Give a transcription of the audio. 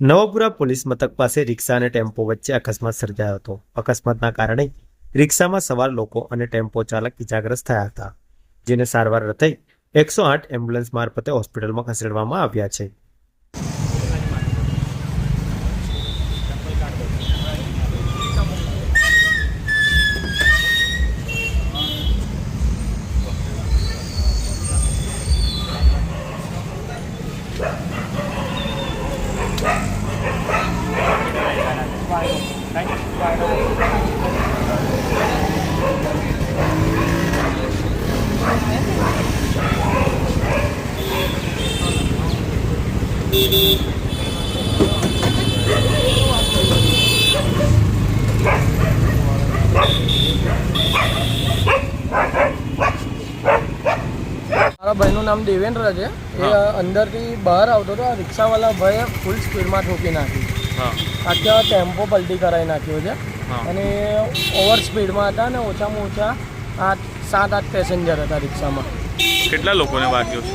નવપુરા police મથક પાસે રિક્ષા અને ટેમ્પો વચ્ચે અકસ્માત સર્જાયો હતો. અકસ્માતના કારણે રિક્ષામાં સવાર લોકો અને ટેમ્પો ચાલક ઇજાગ્રસ્ત થયા હતા, જેને સારવાર અર્થે એકસો આઠ એમ્બ્યુલન્સ મારફતે હોસ્પિટલમાં ખસેડવામાં આવ્યા છે. મારા ભાઈનું નામ દેવેન્દ્ર છે. એ અંદરથી બહાર આવતો હતો. આ રિક્ષાવાળા ભાઈએ ફૂલ સ્પીડમાં ઠોકી નાખી. આખા ટેમ્પો પલટી કરાવી નાખ્યો છે. અને ઓવર સ્પીડમાં હતા અને ઓછામાં ઓછા આઠ સાત આઠ પેસેન્જર હતા રિક્ષામાં. કેટલા લોકોને વાગ્યો છે?